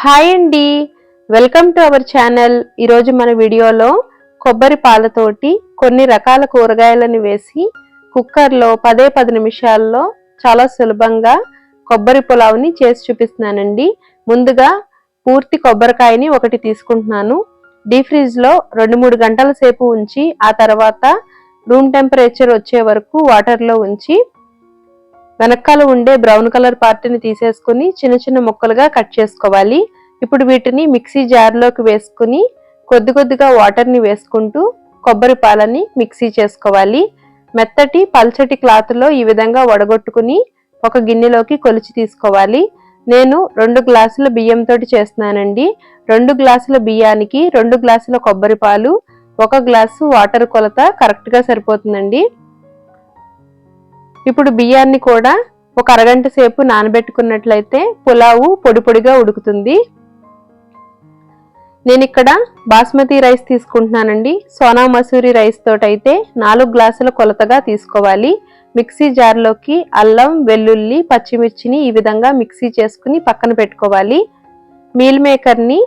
Hi అండి. Welcome to our channel. ఈరోజు మన వీడియోలో కొబ్బరి పాలతోటి కొన్ని రకాల కూరగాయలను వేసి కుక్కర్లో పదే పది నిమిషాల్లో చాలా సులభంగా కొబ్బరి పులావ్ని చేసి చూపిస్తున్నానండి. ముందుగా పూర్తి కొబ్బరికాయని ఒకటి తీసుకుంటున్నాను. డీ ఫ్రిడ్జ్లో రెండు మూడు గంటల సేపు ఉంచి ఆ తర్వాత రూమ్ టెంపరేచర్ వచ్చే వరకు వాటర్లో ఉంచి వెనకాల ఉండే బ్రౌన్ కలర్ పార్ట్ని తీసేసుకుని చిన్న చిన్న ముక్కలుగా కట్ చేసుకోవాలి. ఇప్పుడు వీటిని మిక్సీ జార్లోకి వేసుకుని కొద్ది కొద్దిగా వాటర్ని వేసుకుంటూ కొబ్బరి పాలని మిక్సీ చేసుకోవాలి. మెత్తటి పల్చటి క్లాత్లో ఈ విధంగా వడగొట్టుకుని ఒక గిన్నెలోకి కొలిచి తీసుకోవాలి. నేను రెండు గ్లాసుల బియ్యంతో చేస్తున్నానండి. రెండు గ్లాసుల బియ్యానికి రెండు గ్లాసుల కొబ్బరి పాలు ఒక గ్లాసు వాటర్ కొలత కరెక్ట్గా సరిపోతుందండి. ఇప్పుడు బియ్యాన్ని కూడా ఒక అరగంట సేపు నానబెట్టుకున్నట్లయితే పులావు పొడి పొడిగా ఉడుకుతుంది. నేను ఇక్కడ బాస్మతి రైస్ తీసుకుంటున్నానండి. సోనా మసూరి రైస్ తోటైతే నాలుగు గ్లాసుల కొలతగా తీసుకోవాలి. మిక్సీ జార్లోకి అల్లం వెల్లుల్లి పచ్చిమిర్చిని ఈ విధంగా మిక్సీ చేసుకుని పక్కన పెట్టుకోవాలి. మీల్ మేకర్ని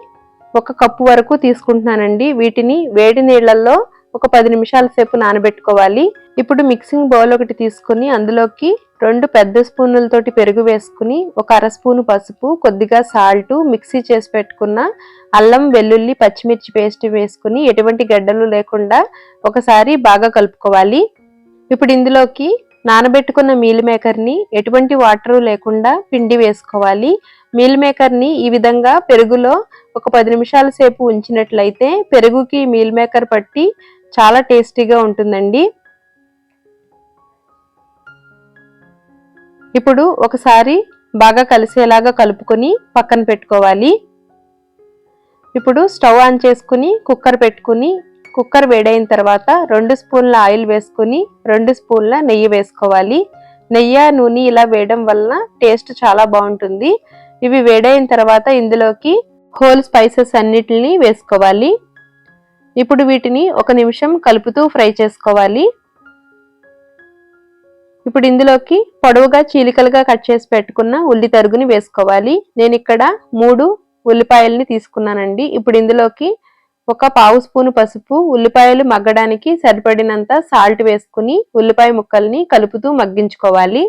ఒక కప్పు వరకు తీసుకుంటున్నానండి. వీటిని వేడి నీళ్ళల్లో ఒక పది నిమిషాల సేపు నానబెట్టుకోవాలి. ఇప్పుడు మిక్సింగ్ బౌల్ ఒకటి తీసుకుని అందులోకి రెండు పెద్ద స్పూన్లతోటి పెరుగు వేసుకుని ఒక అర స్పూను పసుపు కొద్దిగా సాల్ట్ మిక్సీ చేసి పెట్టుకున్న అల్లం వెల్లుల్లి పచ్చిమిర్చి పేస్ట్ వేసుకుని ఎటువంటి గడ్డలు లేకుండా ఒకసారి బాగా కలుపుకోవాలి. ఇప్పుడు ఇందులోకి నానబెట్టుకున్న మీల్ మేకర్ని ఎటువంటి వాటర్ లేకుండా పిండి వేసుకోవాలి. మీల్ మేకర్ని ఈ విధంగా పెరుగులో ఒక పది నిమిషాల సేపు ఉంచినట్లయితే పెరుగుకి మీల్ మేకర్ పట్టి చాలా టేస్టీగా ఉంటుందండి. ఇప్పుడు ఒకసారి బాగా కలిసేలాగా కలుపుకొని పక్కన పెట్టుకోవాలి. ఇప్పుడు స్టవ్ ఆన్ చేసుకుని కుక్కర్ పెట్టుకుని కుక్కర్ వేడైన తర్వాత రెండు స్పూన్ల ఆయిల్ వేసుకుని రెండు స్పూన్ల నెయ్యి వేసుకోవాలి. నెయ్యి నూనె ఇలా వేయడం వలన టేస్ట్ చాలా బాగుంటుంది. ఇవి వేడైన తర్వాత ఇందులోకి హోల్ స్పైసెస్ అన్నిటిని వేసుకోవాలి. ఇప్పుడు వీటిని ఒక నిమిషం కలుపుతూ ఫ్రై చేసుకోవాలి. ఇప్పుడు ఇందులోకి పొడవుగా చీలికలుగా కట్ చేసి పెట్టుకున్న ఉల్లి తరుగుని వేసుకోవాలి. నేను ఇక్కడ మూడు ఉల్లిపాయల్ని తీసుకున్నానండి. ఇప్పుడు ఇందులోకి ఒక పావు స్పూను పసుపు ఉల్లిపాయలు మగ్గడానికి సరిపడినంత సాల్ట్ వేసుకుని ఉల్లిపాయ ముక్కల్ని కలుపుతూ మగ్గించుకోవాలి.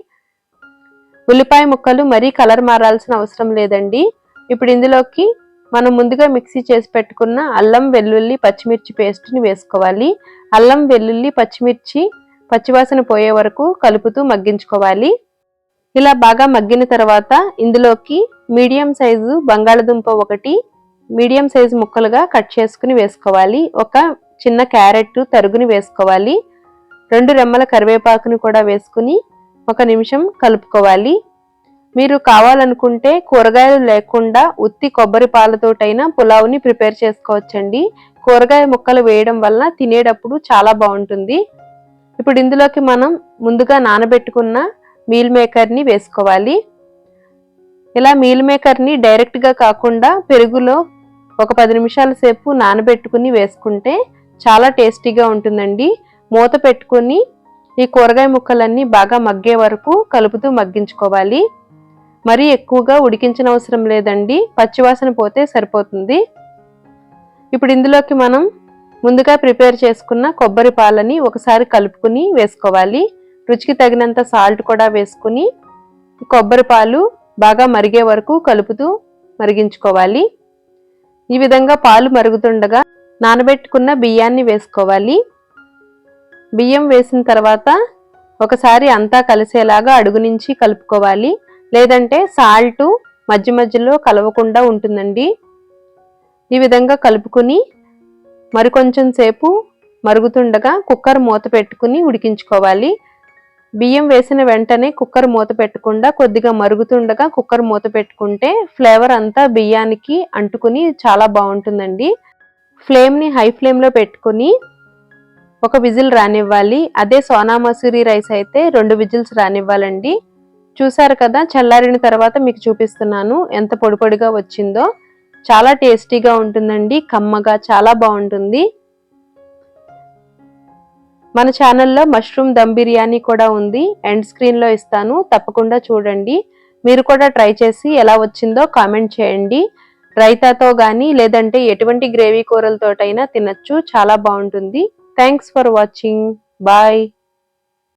ఉల్లిపాయ ముక్కలు మరీ కలర్ మారాల్సిన అవసరం లేదండి. ఇప్పుడు ఇందులోకి మనం ముందుగా మిక్సీ చేసి పెట్టుకున్న అల్లం వెల్లుల్లి పచ్చిమిర్చి పేస్ట్ని వేసుకోవాలి. అల్లం వెల్లుల్లి పచ్చిమిర్చి పచ్చివాసన పోయే వరకు కలుపుతూ మగ్గించుకోవాలి. ఇలా బాగా మగ్గిన తర్వాత ఇందులోకి మీడియం సైజు బంగాళదుంప ఒకటి మీడియం సైజు ముక్కలుగా కట్ చేసుకుని వేసుకోవాలి. ఒక చిన్న క్యారెట్ తరుగుని వేసుకోవాలి. రెండు రెమ్మల కరివేపాకుని కూడా వేసుకుని ఒక నిమిషం కలుపుకోవాలి. మీరు కావాలనుకుంటే కూరగాయలు లేకుండా ఉత్తి కొబ్బరి పాలతోటైనా పులావ్ని ప్రిపేర్ చేసుకోవచ్చండి. కూరగాయ ముక్కలు వేయడం వల్ల తినేటప్పుడు చాలా బాగుంటుంది. ఇప్పుడు ఇందులోకి మనం ముందుగా నానబెట్టుకున్న మీల్ మేకర్ని వేసుకోవాలి. ఇలా మీల్ మేకర్ని డైరెక్ట్గా కాకుండా పెరుగులో ఒక పది నిమిషాల సేపు నానబెట్టుకుని వేసుకుంటే చాలా టేస్టీగా ఉంటుందండి. మూత పెట్టుకుని ఈ కూరగాయ ముక్కలన్నీ బాగా మగ్గే వరకు కలుపుతూ మగ్గించుకోవాలి. మరీ ఎక్కువగా ఉడికించిన అవసరం లేదండి. పచ్చివాసన పోతే సరిపోతుంది. ఇప్పుడు ఇందులోకి మనం ముందుగా ప్రిపేర్ చేసుకున్న కొబ్బరి పాలని ఒకసారి కలుపుకుని వేసుకోవాలి. రుచికి తగినంత సాల్ట్ కూడా వేసుకుని కొబ్బరి పాలు బాగా మరిగే వరకు కలుపుతూ మరిగించుకోవాలి. ఈ విధంగా పాలు మరుగుతుండగా నానబెట్టుకున్న బియ్యాన్ని వేసుకోవాలి. బియ్యం వేసిన తర్వాత ఒకసారి అంతా కలిసేలాగా అడుగు నుంచి కలుపుకోవాలి. లేదంటే సాల్ట్ మధ్య మధ్యలో కలవకుండా ఉంటుందండి. ఈ విధంగా కలుపుకుని మరికొంచెం సేపు మరుగుతుండగా కుక్కర్ మూత పెట్టుకుని ఉడికించుకోవాలి. బియ్యం వేసిన వెంటనే కుక్కర్ మూత పెట్టకుండా కొద్దిగా మరుగుతుండగా కుక్కర్ మూత పెట్టుకుంటే ఫ్లేవర్ అంతా బియ్యానికి అంటుకుని చాలా బాగుంటుందండి. ఫ్లేమ్ని హై ఫ్లేమ్లో పెట్టుకుని ఒక విజిల్ రానివ్వాలి. అదే సోనా మసూరి రైస్ అయితే రెండు విజిల్స్ రానివ్వాలండి. చూసారు కదా చల్లారిన తర్వాత మీకు చూపిస్తున్నాను ఎంత పొడి పొడిగా వచ్చిందో. చాలా టేస్టీగా ఉంటుందండి కమ్మగా చాలా బాగుంటుంది. మన ఛానల్లో మష్రూమ్ దమ్ బిర్యానీ కూడా ఉంది ఎండ్ స్క్రీన్లో ఇస్తాను తప్పకుండా చూడండి. మీరు కూడా ట్రై చేసి ఎలా వచ్చిందో కామెంట్ చేయండి. రైతాతో కానీ లేదంటే ఎటువంటి గ్రేవీ కూరలతోటైనా తినచ్చు చాలా బాగుంటుంది. Thanks for watching bye.